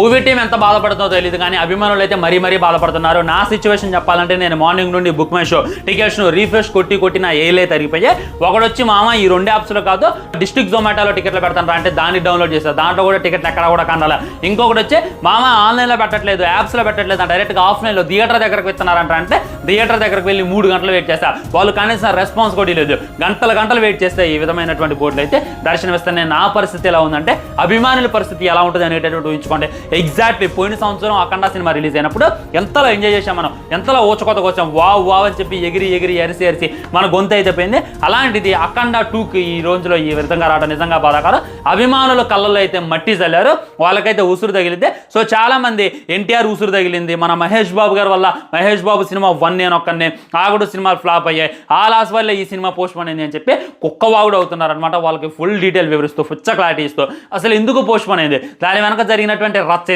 Movie team ఎంత బాధపడుతుందో తెలియదు కానీ అభిమానులు అయితే మరీ మరీ బాధపడుతున్నారు. నా సిచ్యువేషన్ చెప్పాలంటే నేను మార్నింగ్ నుండి బుక్ మై షో టికెట్స్ను రీఫ్రెష్ కొట్టి కొట్టి నా ఏలే తరిగిపోయాయి ఒకడొచ్చి మామ ఈ రెండు యాప్స్లో కాదు డిస్ట్రిక్ట్ జొమాటోలో టికెట్లు పెడతాను అంటే దాన్ని డౌన్లోడ్ చేస్తారు దాంట్లో కూడా టికెట్లు ఎక్కడ కూడా కండాల ఇంకొకటి వచ్చి మామ ఆన్లైన్లో పెట్టట్లేదు యాప్స్లో పెట్టట్లేదు డైరెక్ట్గా ఆఫ్లైన్లో థియేటర్ దగ్గరకు ఇస్తున్నారంట అంటే థియేటర్ దగ్గరకు వెళ్ళి మూడు గంటలు వెయిట్ చేస్తా. వాళ్ళు కనీసం రెస్పాన్స్ కూడా లేదు గంటల గంటలు వెయిట్ చేస్తే ఈ విధమైనటువంటి బోర్డులు అయితే దర్శనం నా పరిస్థితి ఎలా ఉందంటే అభిమానుల పరిస్థితి ఎలా ఉంటుంది అనేటటువంటి ఊహించుకోండి. ఎగ్జాక్ట్లీ పోయిన సంవత్సరం అఖండ సినిమా రిలీజ్ అయినప్పుడు ఎంతలో ఎంజాయ్ చేసాం మనం? ఎంతలో ఊచకొత్తకు వచ్చాం? వావ్ వావ్ అని చెప్పి ఎగిరి ఎగిరి ఎరిసి ఎరిసి మన గొంతు అయితే పోయింది. అలాంటిది అఖండ టూకి ఈ రోజులో ఈ విధంగా రావడం నిజంగా బాధాకరం. అభిమానుల కళ్ళల్లో అయితే మట్టి చల్లారు. వాళ్ళకైతే ఉసురు తగిలింది. సో చాలా మంది ఎన్టీఆర్ ఉసురు తగిలింది. మన మహేష్ బాబు గారి వల్ల మహేష్ బాబు సినిమా వన్ నేను ఒక్కనే. ఆగుడు సినిమాలు ఫ్లాప్ అయ్యాయి. ఆ లాస్ వల్ల ఈ సినిమా పోస్ట్ పోన్ అయింది అని చెప్పి కుక్క వాగుడు అవుతున్నారనమాట వాళ్ళకి ఫుల్ డీటెయిల్ వివరిస్తూ ఫుచ్చ క్లారిటీ ఇస్తూ. అసలు ఎందుకు పోస్ట్ పోన్ అయింది? దాని వెనక జరిగినటువంటి Martin,